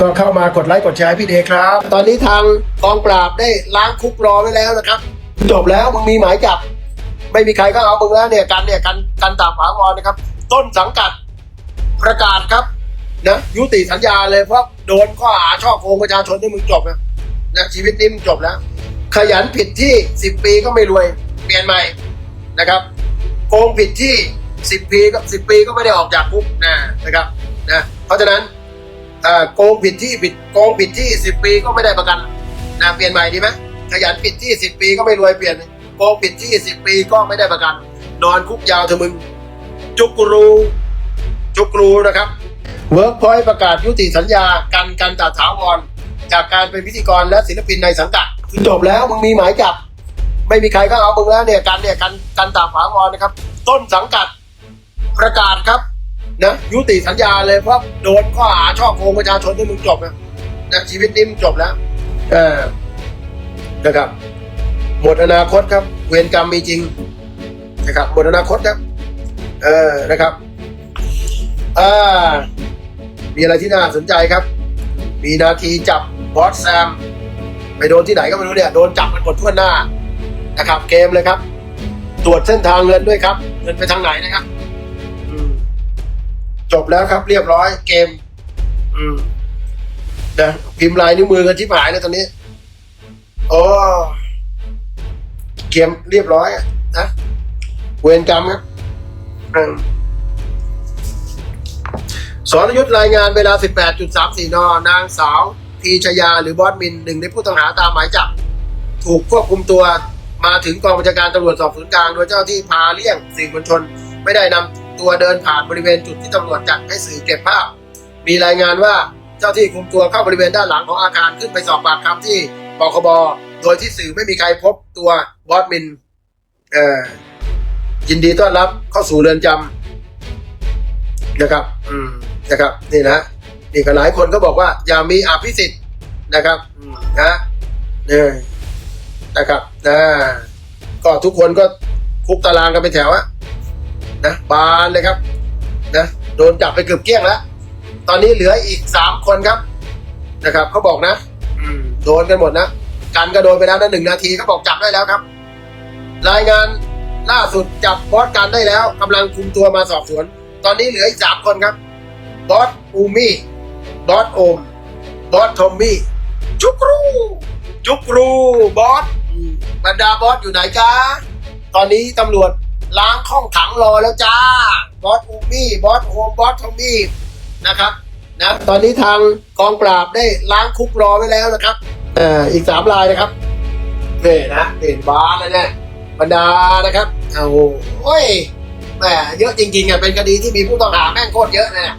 ก็เข้ามากดไลค์กดแชร์พี่เดครับ ตอนนี้ทางกองปราบได้ล้างคุกรอไว้แล้วนะครับ จบแล้วมึงมีหมายจับ ไม่มีใครก็เอามึงแล้วเนี่ยกันเนี่ยกันกันตามหาวรนนะครับ ต้นสังกัดประกาศครับนะยุติสัญญาเลยเพราะโดนข้อหาช่อโกงประชาชนที่มึงจบนะนะชีวิตนี้มึงจบแล้วขยันผิดที่สิบปีก็ไม่รวยเปลี่ยนใหม่นะครับ โกงผิดที่สิบปีก็สิบปีก็ไม่ได้ออกจากคุกนะนะครับนะเพราะฉะนั้น โกงผิดที่ผิดโกงผิดที่สิบปีก็ไม่ได้ประกันนะเปลี่ยนใหม่ดีไหมขยันผิดที่สิบปีก็ไม่รวยเปลี่ยนโกงผิดที่สิบปีก็ไม่ได้ประกัน นอนคุกยาวเถอะมึง จุกรู จุกรูนะครับเวิร์กพอยต์ประกาศยุติสัญญากันกันตาถาวร จากการเป็นพิธีกรและศิลปินในสังกัดคือจบแล้วมึงมีหมายจับ ไม่มีใครก็เอามึงแล้วเนี่ยกันเนี่ยกันกันตาถาวรนะครับ ต้นสังกัดประกาศครับ นะยุติสัญญาเลยเพราะโดนข้อหาช่อโกงประชาชนที่มึงจบนะนะชีวิตนี้มึงจบแล้วเออนะครับ หมดอนาคตครับ เวรกรรมมีจริงนะครับหมดอนาคตครับ เออนะครับอ่ามีอะไรที่น่าสนใจครับ มีนาทีจับบอสแซมไปโดนที่ไหนก็ไม่รู้เนี่ยโดนจับกันหมดทั่วหน้านะครับ เกมเลยครับ ตรวจเส้นทางเงินด้วยครับ เงินไปทางไหนนะครับ จบแล้วครับ เรียบร้อยเกม อืมนะพิมพ์ลายนิ้วมือกันที่หายเลยตอนนี้โอ้เกมเรียบร้อยนะเวรกรรมครับอืมสรยุทธรายงานเวลา 18.34 น นางสาวพีชยาหรือบอสมินหนึ่งในผู้ต้องหาตามหมายจับ ถูกควบคุมตัวมาถึงกองบัญชาการตำรวจสอบสวนกลาง โดยเจ้าหน้าที่พาเลี่ยงสื่อมวลชน ไม่ได้นำ ตัวเดินผ่านบริเวณจุดที่ตำรวจจัดให้สื่อเก็บภาพ มีรายงานว่าเจ้าที่คุมตัวเข้าบริเวณด้านหลังของอาคารขึ้นไปสอบปากคำที่ปคบโดยที่สื่อไม่มีใครพบตัวบอสมินเอ่อยินดีต้อนรับเข้าสู่เรือนจำนะครับ อืมนะครับนี่นะนี่ก็หลายคนก็บอกว่า อย่ามีอภิสิทธิ์นะครับนะเนี่ยนะครับนะก็ทุกคนก็คุกตารางกันเป็นแถวอะ นะบานเลยครับนะโดนจับไปเกือบเกลี้ยงแล้ว ตอนนี้เหลืออีกสามคนครับนะครับเขาบอกนะอืมโดนกันหมดนะกันก็โดนไปแล้วนะหนึ่งนาทีเขาบอกจับได้แล้วครับ รายงานล่าสุดจับบอสกันได้แล้วกำลังคุมตัวมาสอบสวน ตอนนี้เหลืออีกสามคนครับบอสอูมี่บอสโอมบอสทอมมี่จุกรูจุกรูบอสอืมบรรดาบอสอยู่ไหนจ้าตอนนี้ตำรวจ ล้างข้องขังรอแล้วจ้า บอสอูมี่ บอสโอมบอสทอมมี่นะครับนะตอนนี้ทางกองปราบได้ล้างคุกรอไว้แล้วนะครับเอ่ออีกสามรายนะครับนี่นะเด่นบาสเลยเนี่ยบรรดานะครับเอาโอ้ยแหมเยอะจริงๆอะเป็นคดีที่มีผู้ต้องหาแม่งโคตรเยอะเนี่ย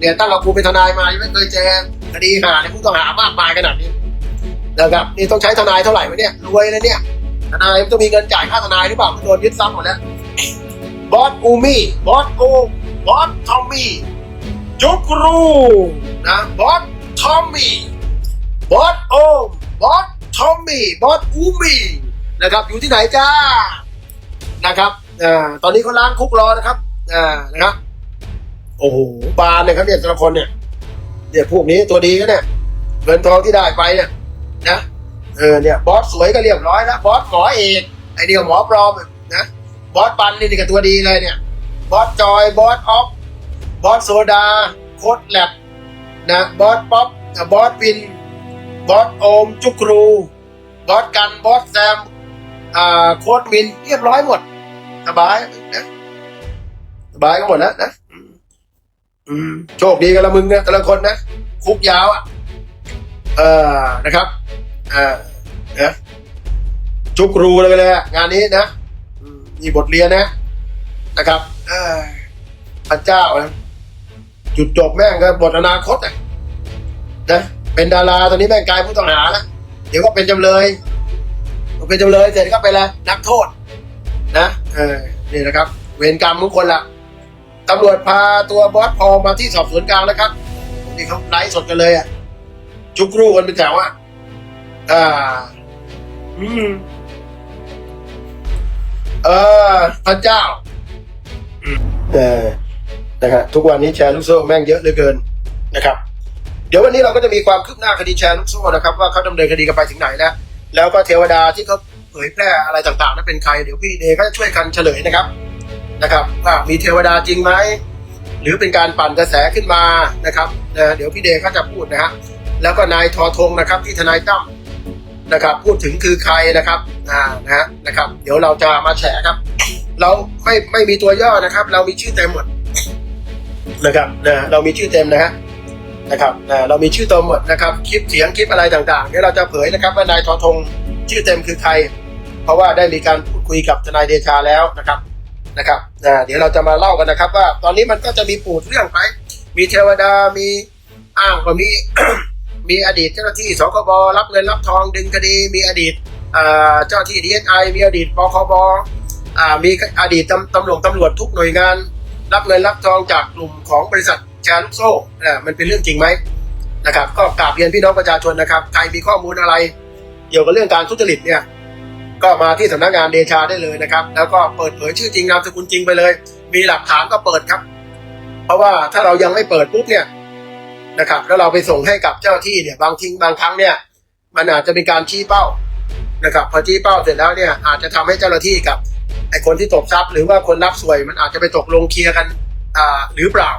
เนี่ยตั้งแต่กูเป็นทนายมายังไม่เคยเจอคดีหาในผู้ต้องหามากมายขนาดนี้นะครับนี่ต้องใช้ทนายเท่าไหร่วะเนี่ยรวยเลยเนี่ยทนายต้องมีเงินจ่ายค่าทนายหรือเปล่าโดนยึดทรัพย์หมดแล้ว บอสอูมี่บอสโอบอสทอมมี่จุกรูนะบอสทอมมี่บอสโอมบอสทอมมี่บอสอูมี่นะครับอยู่ที่ไหนจ้านะครับอ่าตอนนี้เขาล้างคุกรอนะครับอ่านะครับโอ้โหบานเลยครับเนี่ยแต่ละคนเนี่ยเนี่ยพวกนี้ตัวดีก็เนี่ยเงินทองที่ได้ไปเนี่ยนะเออเนี่ยบอสสวยก็เรียบร้อยแล้วบอสหมอเอกไอเดียวหมอปลอม บอสปันนี่นี่ก็ตัวดีเลยเนี่ย บอสจอย บอสออฟ บอสโซดา โค้ดแลบนะ บอสป๊อป บอสวิน บอสโอม จุกรู บอสกัน บอสแซม อ่า โค้ดวิน เรียบร้อยหมด สบายนะสบายก็หมดแล้วนะ อืม โชคดีกันละมึงนะแต่ละคนนะ คุกยาวอะ เออนะครับ อ่านะจุกรูเลยไปเลยงานนี้นะ มีบทเรียนนะนะครับพระเจ้านะจุดจบแม่งก็บทอนาคตอะนะเป็นดาราตอนนี้แม่งกลายผู้ต้องหาแล้วเดี๋ยวก็เป็นจำเลยเป็นจำเลยเสร็จก็เป็นอะนักโทษ นะเออนี่นะครับ เวรกรรมทุกคนละตำรวจพาตัวบอสพอมาที่สอบสวนกลางแล้วครับนี่เขาไลฟ์สดกันเลยอะจุกรูกันเป็นแถวอะอ่า อืม เออพระเจ้าเออนะครับทุกวันนี้แชร์ลูกโซ่แม่งเยอะเหลือเกินนะครับ เดี๋ยววันนี้เราก็จะมีความคืบหน้าคดีแชร์ลูกโซ่นะครับว่าเขาดำเนินคดีกันไปถึงไหนแล้วแล้วก็เทวดาที่เขาเผยแพร่อะไรต่างๆนั้นเป็นใครเดี๋ยวพี่เดก็จะช่วยกันเฉลยนะครับนะครับว่ามีเทวดาจริงไหมหรือเป็นการปั่นกระแสขึ้นมานะครับนะเดี๋ยวพี่เดก็จะพูดนะฮะแล้วก็นายทอทงนะครับที่ทนายตั้ม นะครับพูดถึงคือใครนะครับอ่านะฮะนะครับ เดี๋ยวเราจะมาแฉครับ เราไม่ไม่มีตัวย่อนะครับ เรามีชื่อเต็มหมดนะครับนะเรามีชื่อเต็มนะฮะนะครับนะเรามีชื่อเต็มหมดนะครับคลิปเสียงคลิปอะไรต่างๆเดี๋ยวเราจะเผยนะครับว่านายทอทงชื่อเต็มคือใคร เพราะว่าได้มีการพูดคุยกับทนายเดชาแล้วนะครับนะครับนะเดี๋ยวเราจะมาเล่ากันนะครับ ว่าตอนนี้มันก็จะมีปูดเรื่องไป มีเทวดามีอ้างว่ามี มีอดีตเจ้าหน้าที่สคบรับเงินรับทองดึงคดี มีอดีตเจ้าที่ดีเอสไอมีอดีตปคบมีอดีตตำตำรวจตำรวจทุกหน่วยงาน รับเงินรับทองจากกลุ่มของบริษัทแชร์ลูกโซ่อ่ามันเป็นเรื่องจริงไหมนะครับ ก็กราบเรียนพี่น้องประชาชนนะครับใครมีข้อมูลอะไร เกี่ยวกับเรื่องการทุจริตเนี่ยก็มาที่สำนักงานเดชาได้เลยนะครับ แล้วก็เปิดเผยชื่อจริงนามสกุลจริงไปเลย มีหลักฐานก็เปิดครับ เพราะว่าถ้าเรายังไม่เปิดปุ๊บเนี่ย นะครับ แล้วเราไปส่งให้กับเจ้าที่เนี่ยบางทีบางครั้งเนี่ย มันอาจจะเป็นการชี้เป้านะครับพอชี้เป้าเสร็จแล้วเนี่ยอาจจะทำให้เจ้าหน้าที่กับไอ้คนที่ตกทรัพย์ หรือว่าคนรับสวยมันอาจจะไปตกลงเคลียร์กันอ่าหรือเปล่า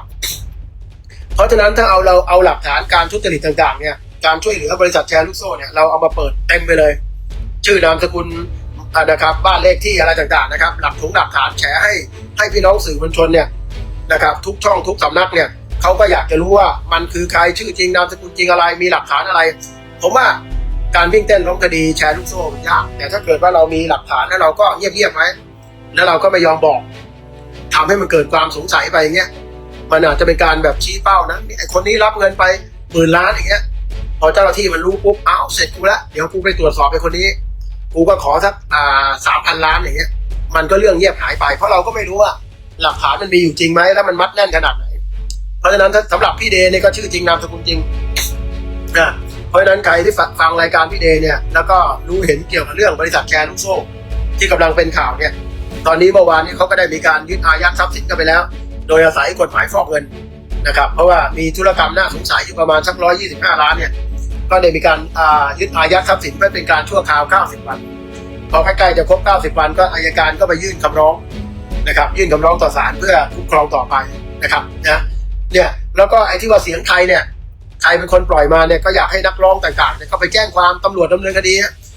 เพราะฉะนั้นถ้าเอาเราเอาหลักฐานการทุจริตต่างๆเนี่ยการช่วยเหลือบริษัทแชร์ลูกโซ่เนี่ยเราเอามาเปิดเต็มไปเลย ชื่อนามสกุลนะครับบ้านเลขที่อะไรต่างๆนะครับ หลักถุงหลักฐานแฉให้ให้พี่น้องสื่อมวลชนเนี่ยนะครับทุกช่องทุกสำนักเนี่ย เขาก็อยากจะรู้ว่ามันคือใครชื่อจริงนามสกุลจริงอะไรมีหลักฐานอะไร ผมว่าการวิ่งเต้นร้องคดีแชร์ลูกโซ่มันยากแต่ถ้าเกิดว่าเรามีหลักฐานแล้วเราก็เงียบๆไว้แล้วเราก็ไม่ยอมบอกทำให้มันเกิดความสงสัยไปอย่างเงี้ยมันอาจจะเป็นการแบบชี้เป้านะนี่ไอคนนี้รับเงินไปหมื่นล้านอย่างเงี้ย พอเจ้าหน้าที่มันรู้ปุ๊บอ้าวเสร็จกูละเดี๋ยวกูไปตรวจสอบไอคนนี้กูก็ขอสักอ่าสามพันล้านอย่างเงี้ย มันก็เรื่องเงียบหายไป เพราะเราก็ไม่รู้ว่าหลักฐานมันมีอยู่จริงไหมแล้วมันมัดแน่นขนาดไหน ราะฉะนั้นถ้าสำหรับพี่เดย์เนี่ยก็ชื่อจริงนามสกุลจริงนะเพราะฉะนั้นใครที่ฟังรายการพี่เดย์เนี่ยแล้วก็รู้เห็นเกี่ยวกับเรื่องบริษัทแชร์ลูกโซ่ ที่กำลังเป็นข่าวเนี่ย ตอนนี้เมื่อวานนี้เขาก็ได้มีการยึดอายัดทรัพย์สินกันไปแล้ว โดยอาศัยกฎหมายฟอกเงินนะครับ เพราะว่ามีธุรกรรมน่าสงสัยอยู่ประมาณสักร้อยยี่สิบห้าล้านเนี่ยก็ได้มีการยึดอายัดทรัพย์สินไว้เป็นการชั่วคราว 90 วัน พอใกล้ๆจะครบ 90 วัน ก็อายการก็ไปยื่นคำร้องนะครับ ยื่นคำร้องต่อศาลเพื่อคุ้มครองต่อไปนะครับนะ เนี่ยแล้วก็ไอ้ที่ว่าเสียงใครเนี่ยใครเป็นคนปล่อยมาเนี่ยก็อยากให้นักร้องต่างๆเนี่ยก็ไปแจ้งความตำรวจดำเนินคดี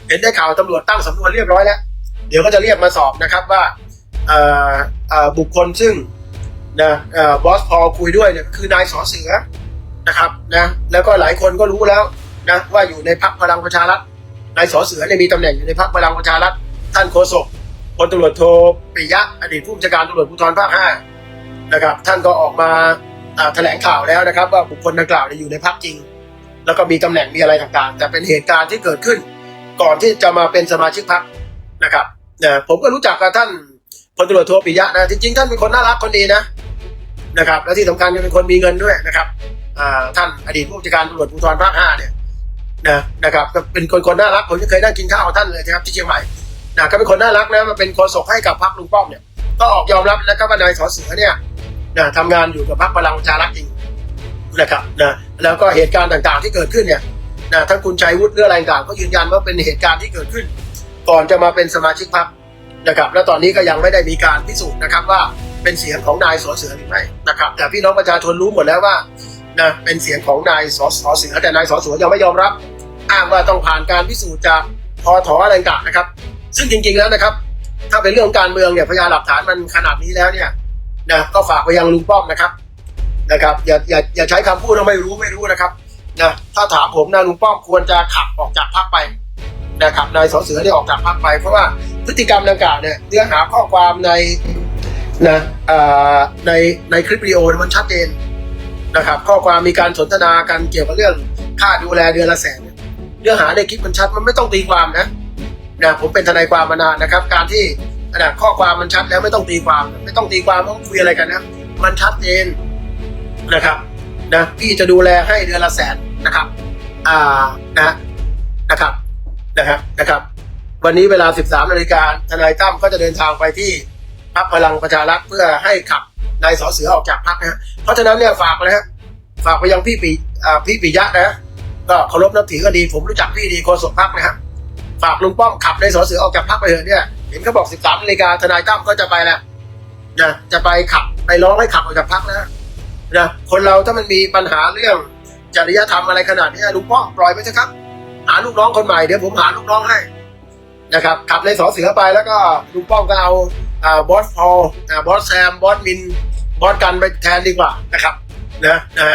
เห็นได้ข่าวตำรวจตั้งสำนวนเรียบร้อยแล้ว เดี๋ยวก็จะเรียกมาสอบนะครับว่าบุคคลซึ่งนะบอสพอคุยด้วยเนี่ยคือนายสอเสือนะครับนะแล้วก็หลายคนก็รู้แล้วนะว่าอยู่ในพักพลังประชารัฐนายสอเสือเนี่ยมีตำแหน่งอยู่ในพักพลังประชารัฐท่านโฆษกพลตำรวจโทปิยะอดีตผู้บัญชาการตำรวจภูธรภาคห้านะครับท่านก็ออกมา แถลงข่าวแล้วนะครับ ว่าบุคคลดังกล่าวอยู่ในพักจริง แล้วก็มีตำแหน่งมีอะไรต่างๆ แต่เป็นเหตุการณ์ที่เกิดขึ้น ก่อนที่จะมาเป็นสมาชิกพักนะครับนะผมก็รู้จักกับท่านพลตรวจโทปิยะนะจริงๆท่านเป็นคนน่ารักคนดีนะนะครับและที่สำคัญยังเป็นคนมีเงินด้วยนะครับท่านอดีตผู้บัญชาการตำรวจภูธรภาคห้าเนี่ยนะนะครับเป็นคนคนน่ารักผมจะเคยนั่งกินข้าวท่านเลยนะครับที่เชียงใหม่นะก็เป็นคนน่ารักนะมาเป็นโฆษกให้กับพรรคลุงป้อมเนี่ยก็ออกยอมรับแล้วก็ว่านายสอเสือเนี่ย นะทำงานอยู่กับพรรคพลังประชารัฐจริงนะครับนะแล้วก็เหตุการณ์ต่างๆที่เกิดขึ้นเนี่ยนะทั้งคุณชัยวุฒิหรืออะไรต่างๆก็ยืนยันว่าเป็นเหตุการณ์ที่เกิดขึ้น ก่อนจะมาเป็นสมาชิกพรรคนะครับและตอนนี้ก็ยังไม่ได้มีการพิสูจน์นะครับว่าเป็นเสียงของนายสอเสือหรือไม่นะครับแต่พี่น้องประชาชนรู้หมดแล้วว่านะเป็นเสียงของนายสอสอเสือแต่นายสอเสือยังไม่ยอมรับ อ้างว่าต้องผ่านการพิสูจน์จากพอถออะไรต่างๆนะครับ ซึ่งจริงๆแล้วนะครับ ถ้าเป็นเรื่องการเมืองเนี่ยพยานหลักฐานมันขนาดนี้แล้วเนี่ย นะก็ฝากไปยังลุงป้อมนะครับนะครับอย่าอย่าอย่าใช้คำพูดว่าไม่รู้ไม่รู้นะครับนะถ้าถามผมนะลุงป้อมควรจะขับออกจากพรรคไปนะครับนายสอเสือได้ออกจากพรรคไป เพราะว่าพฤติกรรมดังกล่าวเนี่ยเนื้อหาข้อความในนะอ่าในในคลิปวิดีโอมันชัดเจนนะครับ ข้อความมีการสนทนากันเกี่ยวกับเรื่องค่าดูแลเดือนละแสนเนี่ยเนื้อหาในคลิปมันชัดมันไม่ต้องตีความนะนะผมเป็นทนายความมานานนะครับ การที่ นะข้อความมันชัดแล้วไม่ต้องตีความ ไม่ต้องตีความต้องคุยอะไรกันนะมันชัดเจนนะครับนะพี่จะดูแลให้เดือนละแสนนะครับ อ่านะนะครับนะครับนะครับ วันนี้เวลา 13นาฬิกาทนายตั้มก็จะเดินทางไปที่พรรคพลังประชารัฐเพื่อให้ขับนายสอเสือออกจากพรรคนะฮะเพราะฉะนั้นเนี่ยฝากเลยฮะฝากไปยังพี่ปีอ่าพี่ปิยะนะก็เคารพนับถือก็ดีผมรู้จักพี่ดีโฆษกพักนะครับฝากลุงป้อมขับในสอเสือออกจากพักไปเถอะเนี่ย เห็นเขาบอก13นาฬิกาทนายตั้มก็จะไปแล้วนะจะไปขับไปร้องให้ขับออกจากพักนะนะคนเราถ้ามันมีปัญหาเรื่องจริยธรรมอะไรขนาดนี้ลุงป้อมปล่อยไปเถอะครับ หาลูกน้องคนใหม่เดี๋ยวผมหาลูกน้องให้นะครับขับในสอเสือไปแล้วก็ลุงป้อมก็เอาบอสพอลบอสแซมบอสมินบอสกันไปแทนดีกว่านะครับนะนะ